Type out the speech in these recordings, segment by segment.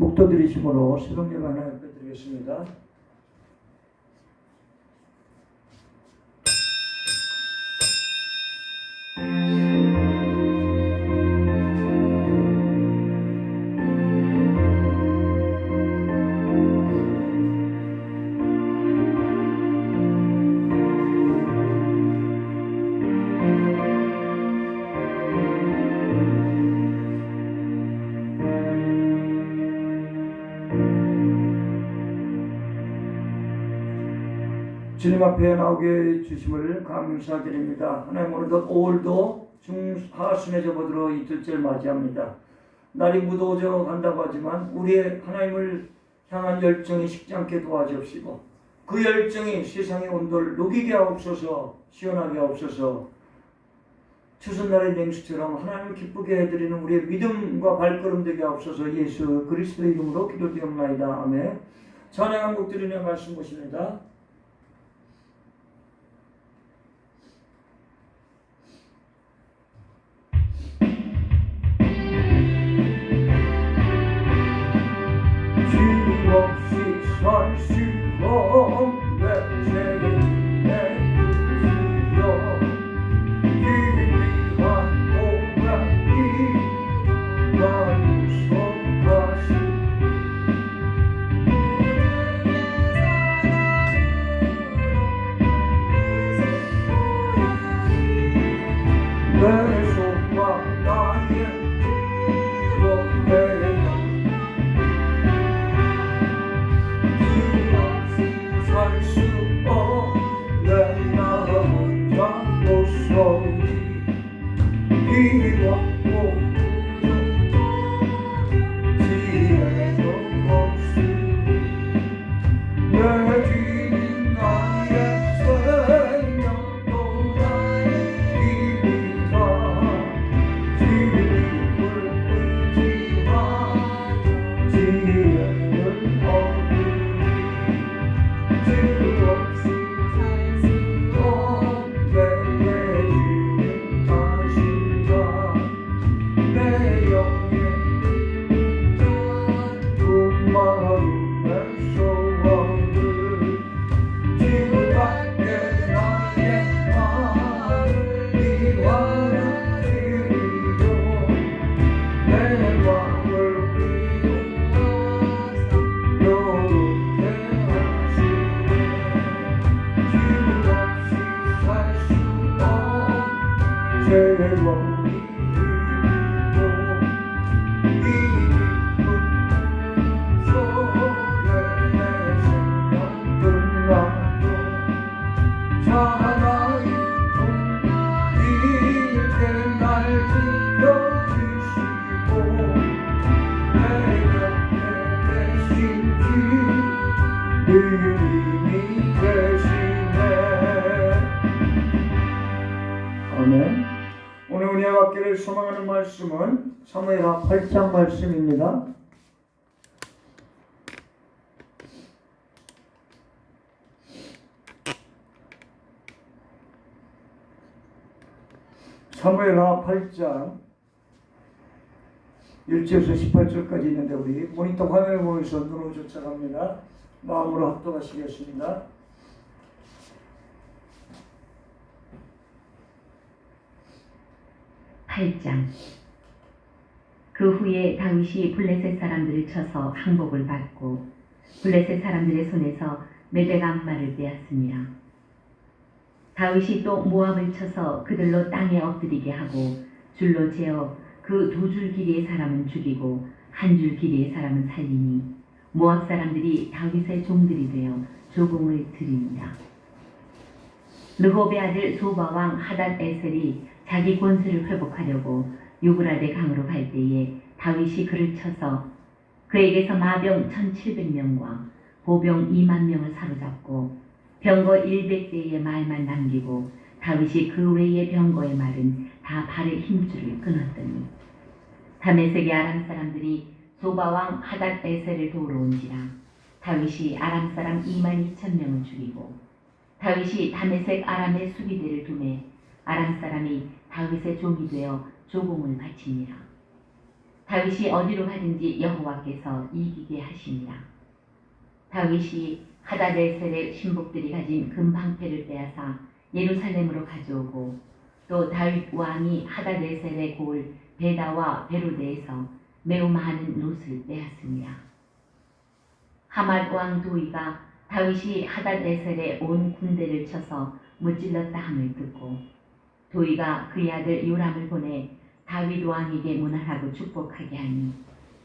목도드리심으로 새벽 예배 하나 드리겠습니다. 주님 앞에 나오게 주심을 감사드립니다. 하나님 오늘도 5월도 중하순에 접어들어 이틀째를 맞이합니다. 날이 무더워져 간다고 하지만 우리의 하나님을 향한 열정이 식지 않게 도와주옵시고 그 열정이 세상의 온도를 녹이게 하옵소서 시원하게 하옵소서. 추순날의 냉수처럼 하나님을 기쁘게 해드리는 우리의 믿음과 발걸음 되게 하옵소서. 예수 그리스도 이름으로 기도드옵나이다. 아멘. 찬양한 곡 드리는 말씀 보십니다 주 없이 비웠 말씀은 사무엘하 8장 말씀입니다 사무엘하 8장 1절에서 18절까지 있는데 우리 모니터 화면을 보면서 눈으로 쫓아갑니다. 마음으로 합독하시겠습니다. 팔장 그 후에 다윗이 블레셋 사람들을 쳐서 항복을 받고 블레셋 사람들의 손에서 메백 암마를 빼앗습니다. 다윗이 또 모압을 쳐서 그들로 땅에 엎드리게 하고 줄로 재어 그 두 줄 길이의 사람은 죽이고 한 줄 길이의 사람은 살리니 모압 사람들이 다윗의 종들이 되어 조공을 드립니다. 르홉의 아들 소바 왕 하단 에셀이 자기 권세를 회복하려고 유브라데 강으로 갈 때에 다윗이 그를 쳐서 그에게서 마병 1700명과 보병 2만 명을 사로잡고 병거 100대의 말만 남기고 다윗이 그 외의 병거의 말은 다 발의 힘줄을 끊었더니 다메섹의 아람 사람들이 소바 왕 하닷 에셀을 도우러 온지라 다윗이 아람 사람 2만 2천 명을 죽이고 다윗이 다메섹 아람의 수비대를 두매 아람 사람이 다윗의 종이 되어 조공을 바치니라. 다윗이 어디로 가든지 여호와께서 이기게 하십니다. 다윗이 하다데셀의 신복들이 가진 금방패를 빼앗아 예루살렘으로 가져오고 또 다윗 왕이 하다데셀의 고을 베다와 베로데에서 매우 많은 롯을 빼앗습니다. 하맛 왕 도이가 다윗이 하다데셀의 온 군대를 쳐서 무찔렀다 함을 듣고 도이가 그의 아들 요람을 보내 다윗 왕에게 문안하고 축복하게 하니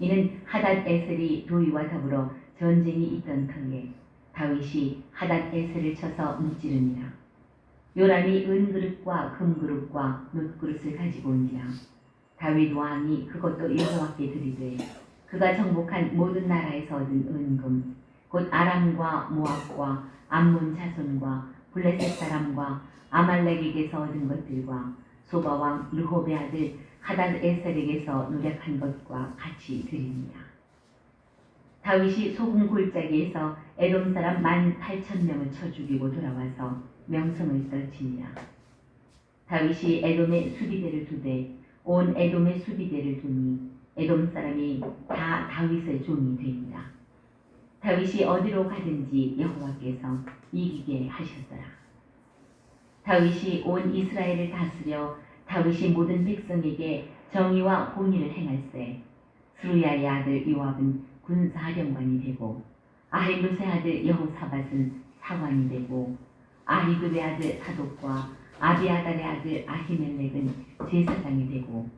이는 하닷에셀이 도이와 더불어 전쟁이 있던 터에 다윗이 하닷에셀을 쳐서 무찌릅니다. 요람이 은그릇과 금그릇과 놋그릇을 가지고 온지라 다윗 왕이 그것도 여호와께 드리되 그가 정복한 모든 나라에서 얻은 은금 곧 아람과 모압과 암몬 자손과 블레셋 사람과 아말렉에게서 얻은 것들과 소바 왕 르호베 아들 하단 에셀에게서 노력한 것과 같이 드립니다. 다윗이 소금 골짜기에서 에돔 사람 만 팔천 명을 쳐 죽이고 돌아와서 명성을 떨치니라. 다윗이 에돔의 수비대를 두되 온 에돔의 수비대를 두니 에돔 사람이 다 다윗의 종이 됩니다. 다윗이 어디로 가든지 여호와께서 이기게 하셨더라. 다윗이 온 이스라엘을 다스려 다윗이 모든 백성에게 정의와 공의를 행할세 스루야의 아들 요압은 군사령관이 되고 아히루스의 아들 여호사밧은 사관이 되고 아히두의 아들 사독과 아비아달의 아들 아히멜렉은 제사장이 되고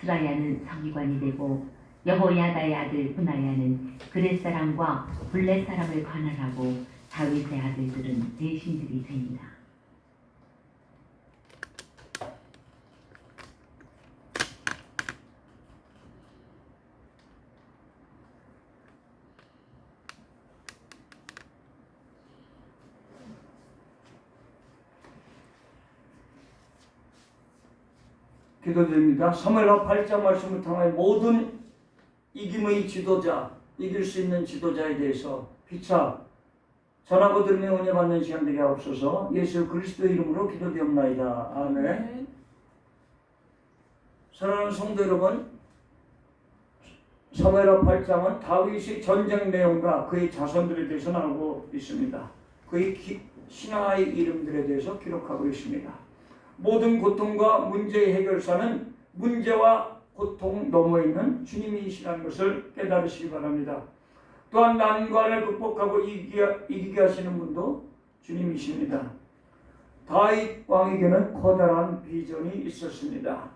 스라야는 서기관이 되고 여호야다의 아들 분하야는 그렛 사람과 블렛 사람을 관할하고 다윗의 아들들은 대신들이 됩니다. 기도드립니다. 사무엘하 8장 말씀을 통해 모든 이김의 지도자, 이길 수 있는 지도자에 대해서 피차 전하고 들으며 은혜 받는 시간 되게 하옵소서 예수 그리스도 이름으로 기도되옵나이다. 아멘. 사랑하는 성도 여러분, 사무엘하 8장은 다윗의 전쟁 내용과 그의 자손들에 대해서 나오고 있습니다. 그의 기- 신하의 이름들에 대해서 기록하고 있습니다. 모든 고통과 문제의 해결사는 문제와 고통 너머에 있는 주님이시라는 것을 깨달으시기 바랍니다. 또한 난관을 극복하고 이기게 하시는 분도 주님이십니다. 다윗 왕에게는 커다란 비전이 있었습니다.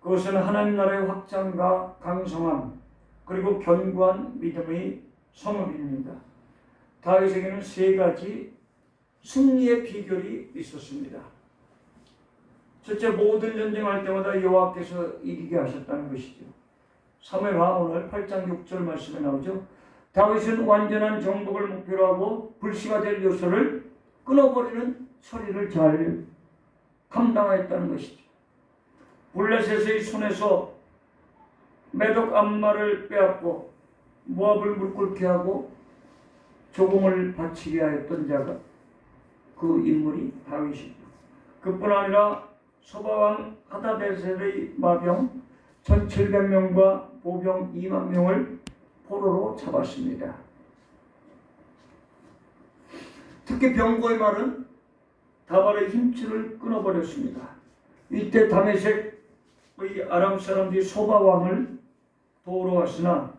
그것은 하나님 나라의 확장과 강성함 그리고 견고한 믿음의 성읍입니다. 다윗에게는 세 가지 승리의 비결이 있었습니다. 첫째 모든 전쟁할 때마다 여호와께서 이기게 하셨다는 것이죠. 3회와 오늘 8장 6절 말씀에 나오죠. 다윗은 완전한 정복을 목표로 하고 불씨가 될 요소를 끊어버리는 처리를 잘 감당하였다는 것이죠. 블레셋의 손에서 매독 암마를 빼앗고 모압을 물끓게 하고 조공을 바치게 하였던 자가 그 인물이 다윗이죠. 그뿐 아니라 소바왕 하다데셀의 마병 1700명과 보병 2만 명을 포로로 잡았습니다. 특히 병고의 말은 다발의 힘줄을 끊어버렸습니다. 이때 다메섹의 아람 사람들이 소바왕을 도우러 왔으나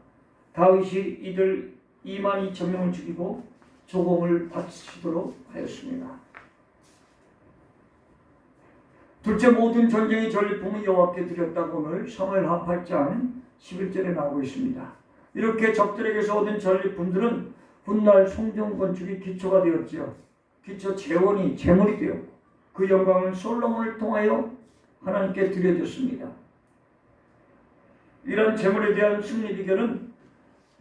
다윗이 이들 2만 2천 명을 죽이고 조공을 바치도록 하였습니다. 둘째 모든 전쟁의 전리품은 여호와께 드렸다고 오늘 사무엘하 8장 11절에 나오고 있습니다. 이렇게 적들에게서 얻은 전리품들은 훗날 성전 건축이 기초가 되었지요. 기초 재원이 재물이 되었고 그 영광은 솔로몬을 통하여 하나님께 드려졌습니다. 이런 재물에 대한 승리 비결은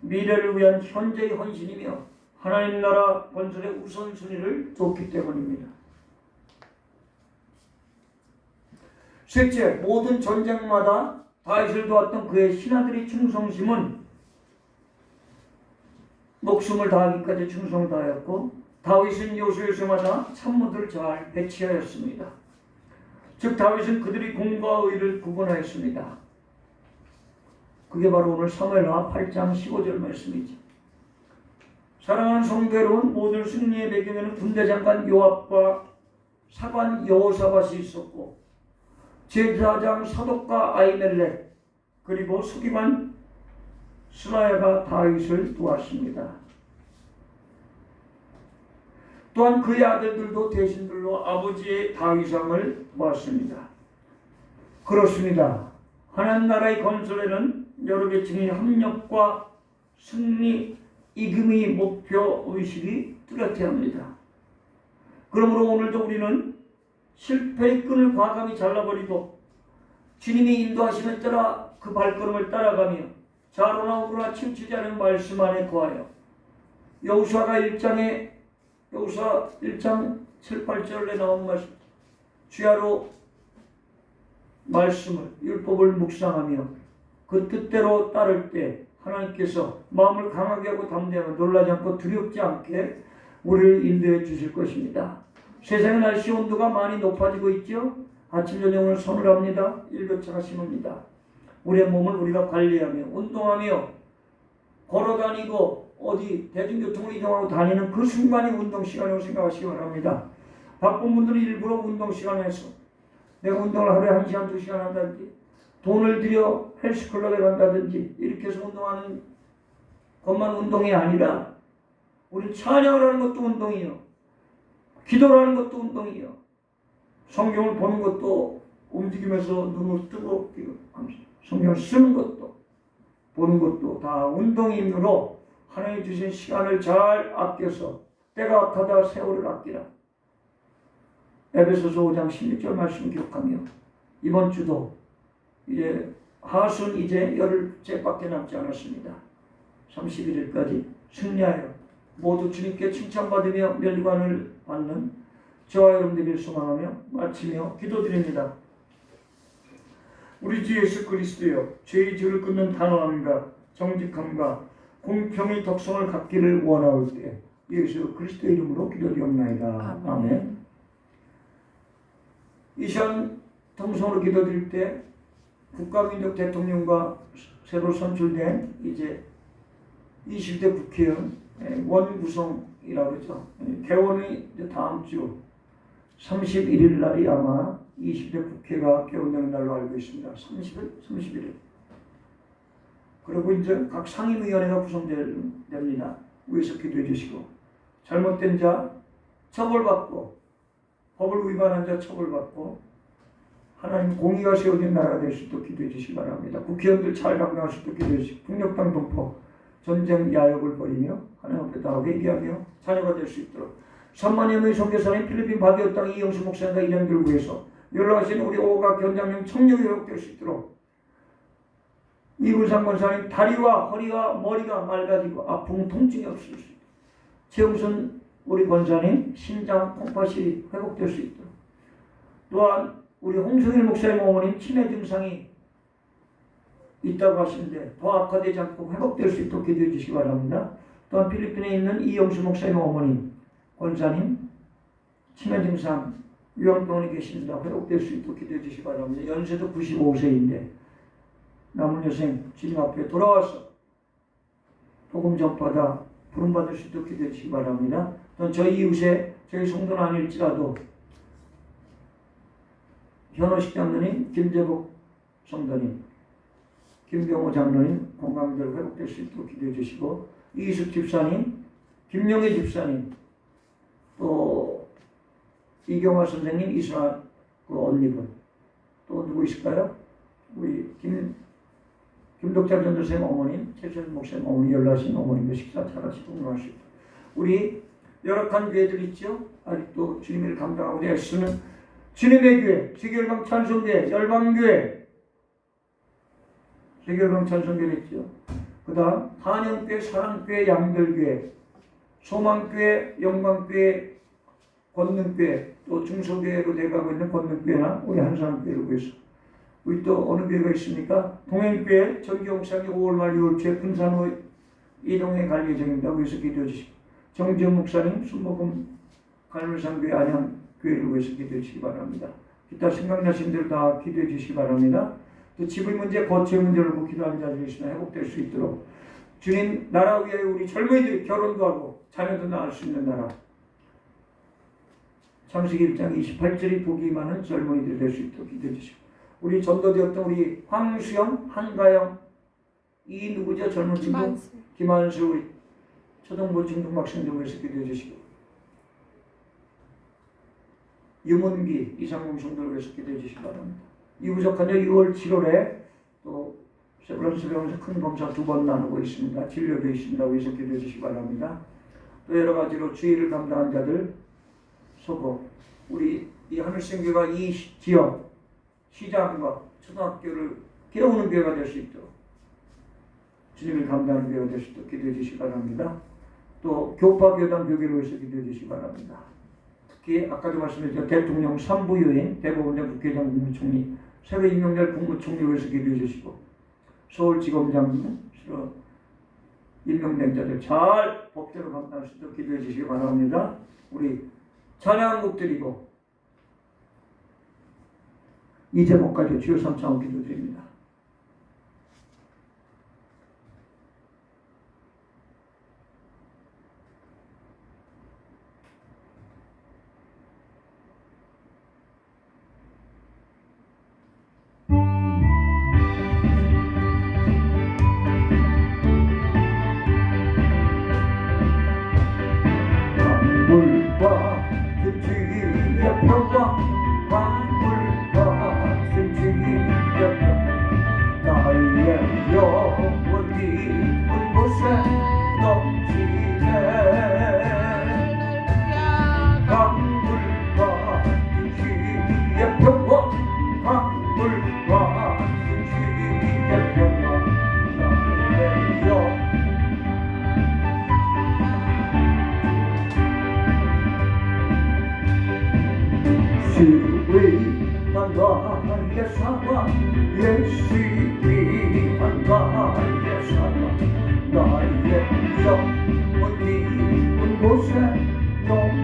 미래를 위한 현재의 헌신이며 하나님 나라 건설의 우선순위를 뒀기 때문입니다. 셋째, 모든 전쟁마다 다윗을 도왔던 그의 신하들의 충성심은 목숨을 다하기까지 충성을 다하였고 다윗은 요소요소마다 참모들을 잘 배치하였습니다. 즉 다윗은 그들이 공과 의를 구분하였습니다. 그게 바로 오늘 사무엘하 8장 15절 말씀이죠. 사랑하는 여러분, 모든 승리의 배경에는 군대 장관 요압과 사관 여호사밧이 있었고 제사장 사독과 아이멜렉 그리고 수기만 스라야가 다윗을 도왔습니다. 또한 그의 아들들도 대신들로 아버지의 다윗왕을 도왔습니다. 그렇습니다. 하나님 나라의 건설에는 여러 계층의 협력과 승리, 이금의 목표 의식이 뚜렷해야 합니다. 그러므로 오늘도 우리는 실패의 끈을 과감히 잘라버리고 주님이 인도하심에 따라 그 발걸음을 따라가며 자로나 오그나 침치지 않은 말씀 안에 거하여 여호수아가 1장에 여호수아 1장 7, 8절에 나온 말씀 주야로 말씀을 율법을 묵상하며 그 뜻대로 따를 때 하나님께서 마음을 강하게 하고 담대하며 놀라지 않고 두렵지 않게 우리를 인도해 주실 것입니다. 세상의 날씨 온도가 많이 높아지고 있죠. 아침 저녁을 서늘합니다. 일교차가 심합니다. 우리의 몸을 우리가 관리하며 운동하며 걸어다니고 어디 대중교통을 이동하고 다니는 그 순간이 운동 시간이라고 생각하시기 바랍니다. 바쁜 분들은 일부러 운동 시간에서 내가 운동을 하루에 한 시간, 두 시간 한다든지 돈을 들여 헬스클럽에 간다든지 이렇게 해서 운동하는 것만 운동이 아니라 우리 찬양을 하는 것도 운동이요. 기도를 하는 것도 운동이요. 성경을 보는 것도 움직이면서 눈을 뜨고 성경을 쓰는 것도 보는 것도 다 운동이므로 하나님 주신 시간을 잘 아껴서 때가 악하다 세월을 아끼라. 에베소서 5장 16절 말씀 기억하며 이번 주도 이제 하순 이제 열흘째밖에 남지 않았습니다. 31일까지 승리하여 모두 주님께 칭찬받으며 멸관을 받는 저와 여러분들이 소망하며 마치며 기도드립니다. 우리 주 예수 그리스도여 죄의 죄를 끊는 단호함과 정직함과 공평의 덕성을 갖기를 원하올 때 예수 그리스도 이름으로 기도드리옵나이다. 아멘. 아멘. 이 시간 통성으로 기도드릴 때 국가민족 대통령과 새로 선출된 이제 20대 국회의원 예, 원구성이라고 그러죠. 예, 개원이 다음 주 31일 날이 아마 20대 국회가 개원되는 날로 알고 있습니다. 30일, 31일. 그리고 이제 각 상임위원회가 구성됩니다. 위에서 기도해 주시고 잘못된 자 처벌받고 법을 위반한 자 처벌받고 하나님 공의가 세워진 나라가 될 수 있도록 기도해 주시기 바랍니다. 국회의원들 잘 감당할 수 있도록 기도해 주시고 북녘당 동포 전쟁 야욕을 벌이며 하나님 앞에 다 회개하며 자녀가 될 수 있도록 3만여 명의 선교사님 필리핀 바디오 땅 이영수 목사님과 일행들을 위해서 연락하시는 우리 오각 견장령 청력이 회복될 수 있도록 이불상 권사님 다리와 허리와 머리가 맑아지고 아픔 통증이 없을 수 있도록 최웅선 우리 권사님 심장 콩팥이 회복될 수 있도록 또한 우리 홍성일 목사님 어머님 치매 증상이 있다고 하시는데 더 악화되지 않고 회복될 수 있도록 기도해 주시기 바랍니다. 또한 필리핀에 있는 이영수 목사님 어머님 권사님 치매 증상 요양병원에 계십니다. 회복될 수 있도록 기도해 주시기 바랍니다. 연세도 95세인데 남은 여생 주님 앞에 돌아와서 복음 전파다 부름받을 수 있도록 기도해 주시기 바랍니다. 또한 저희 이웃에 저희 성도는 아닐지라도 현호식 장로님, 김재복 성도님, 김병호 장로님 건강대로 회복될 수 있도록 기도해 주시고 이숙 집사님, 김영애 집사님, 또 이경화 선생님, 이순아 그 언니분 또 누구 있을까요? 우리 김 김덕철 전도생 어머님, 최철 목사님 어머니 연락하신 어머님도 식사 잘하시고 건강하시고 우리 열악한 교회들 있죠? 아직도 주님을 감당하고 애쓰는 주님의 교회, 세계열방 찬송교회, 열방교회, 세계열방 찬송교회 있죠. 그 다음 한영교회, 사랑교회, 양들교회, 소망교회, 영광교회, 권능교회, 또 중소교회로 돼가고 있는 권능교회나 우리 한사람교회를 위해서 우리 또 어느 교회가 있습니까? 동행교회, 정기홍사기 5월 말 6월 초에 분산호 이동에 갈 예정입니다. 위해서 기도해 주시고 정지영 목사님 순복음 갈물산교회 안양교회를 위해서 기도해 주시기 바랍니다. 기타 생각나신 대로 다 기도해 주시기 바랍니다. 또 집의 문제, 거처의 문제를 놓고 기도하는 자들이 있으나 회복될 수 있도록 주님 나라 위에 우리 젊은이들이 결혼도 하고 자녀도 낳을 수 있는 나라 창세기 1장 28절이 보기 많은 젊은이들이 될 수 있도록 기도해 주시고 우리 전도되었던 우리 황수영, 한가영 이 누구죠 젊은 친구 만수. 김한수 우리 초등부 중등학생들 위해서 기도해 주시고 유문기 이상공 성도를 위해서 기도해 주시기 바랍니다. 이 부족한데 6월 7월에 또 세브란스 병원에서 큰 검사 두 번 나누고 있습니다. 진료도 있습니다. 위해서 기도 해 주시기 바랍니다. 또 여러 가지로 주의를 감당한 자들 소고 우리 이 하늘생교가 이 시- 지역 시장과 초등학교를 깨우는 교회가 될 수 있도록 주님을 감당하는 교회가 될 수 있도록 기도해 주시기 바랍니다. 또 교파 교단 교계를 위해서 기도해 주시기 바랍니다. 특히 아까도 말씀드렸죠 대통령 3부 유엔 대법원장 국회의장 국무총리 새로 임명될 국무총리를 위해서 기도해 주시고 서울지검장 새로 임명된 자들 잘 법대로 감당할 수 있도록 기도해 주시기 바랍니다. 우리 찬양곡 드리고 이 제목까지 주여 삼창 기도드립니다. 나의 영혼이 온 곳에 넘치네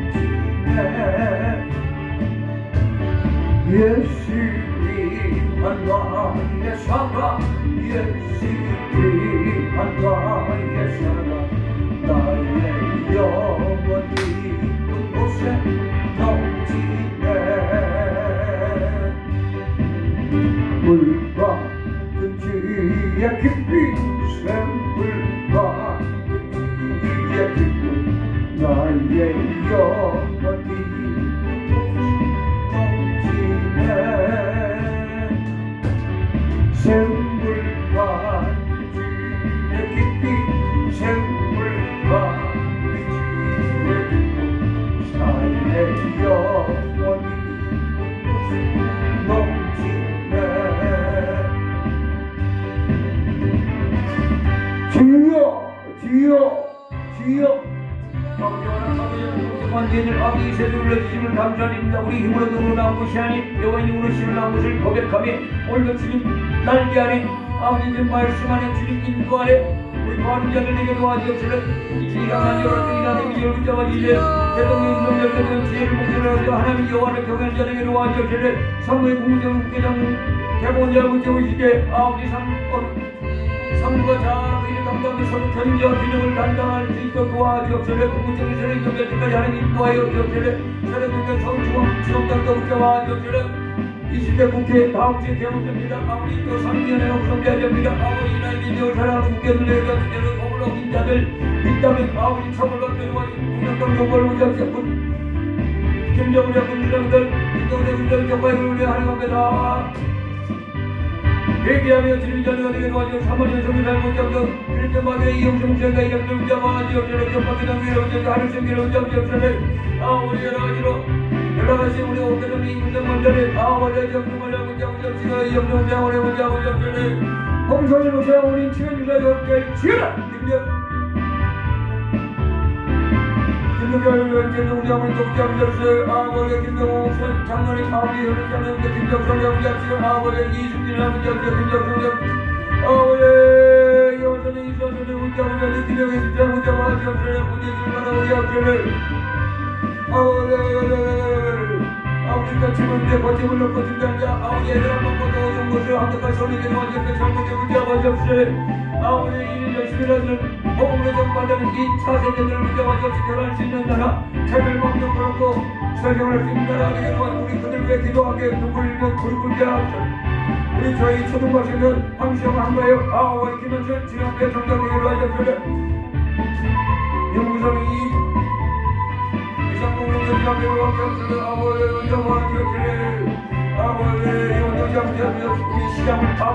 그 날개 안에 아버지 님 말씀 안에 주님 인도 안에 우리 관자들에게 도와주옵소서. 이 기강한 여러분이 나는 열분 자와 이제 대동의 인성열대는 지혜를 목표로 하나님 여호와를 경외하는 자에게 도와주옵소서. 선거의 국무장 국회장 대법원장 문제의시대 아버지 삼권 선거 자의를 감당하며 서로 견제와 균형을 감당할 수 있도록 도와주옵소서. 국무총리 세례 경제까지 하나님 인도하여 주옵소서. 세례 경제 서울중앙 지검장도 국회와 주옵소서 20대 국회 다음 주에 개원됩니다. 아버지 또 상위원회가 구성돼야 됩니다 아버지 이날 민족을 사랑하는 국회의원들에게 주제를 법을 어긴 자들 있다면 아버지 처벌받고 이루어진 국민당 정벌을 우지하시고 김정은의 군주장들 김정은의 정과를 위해 하는 겁니다. 회개하며 주님 자녀가 되게 도와주어 사모님 성을 잘못 그리스도마게 이용성 생가 이력들 잡아가지고 저를 격하게 당기려 오셔서 하늘 생기를 잡지옵소서 아 우리 여러 가지로 가지 우리 이문장 먼저는 아 원래 정말 하고 이용성 장원에 먼저 하고 잡소서 홍성을 모셔 우리 치료주가 적게 치유라 김정 김정결을 결정 우리 아버지 돕지 않으셨어요 아버지 김정호 장로님 아버지 현을 장로님 김정성 아버지 합시고 아버지 이승진 아버지 합시고 김정성 아버지 여호선의 이수선의 우리 아버지 김정희 우리 아버지 합시고 우리 신바라 우리 합시고 아버지 아버지 일단 지금의 버팀을 넣고 준비하자 아버지 애들 한 번도 어려운 것을 한국까지 손에게 놓아주셨고 잘못된 문제 아버지 아버지 일 열심히 하는 호흡으로 정받는 이 차세대들 문제 없이 결혼할 수 있는 나라. 차별망정 걸고 설명할 수 있는 나라. 되게 도와 우리 그들 위해 기도하게 눈물 흘리며 그룹을 대하옵소서 우리 저희 초등학생은 함시형 한가요. 아와 김현철 정답되게 도와주옵소서 영구성이 이상공룡 전장으로 함께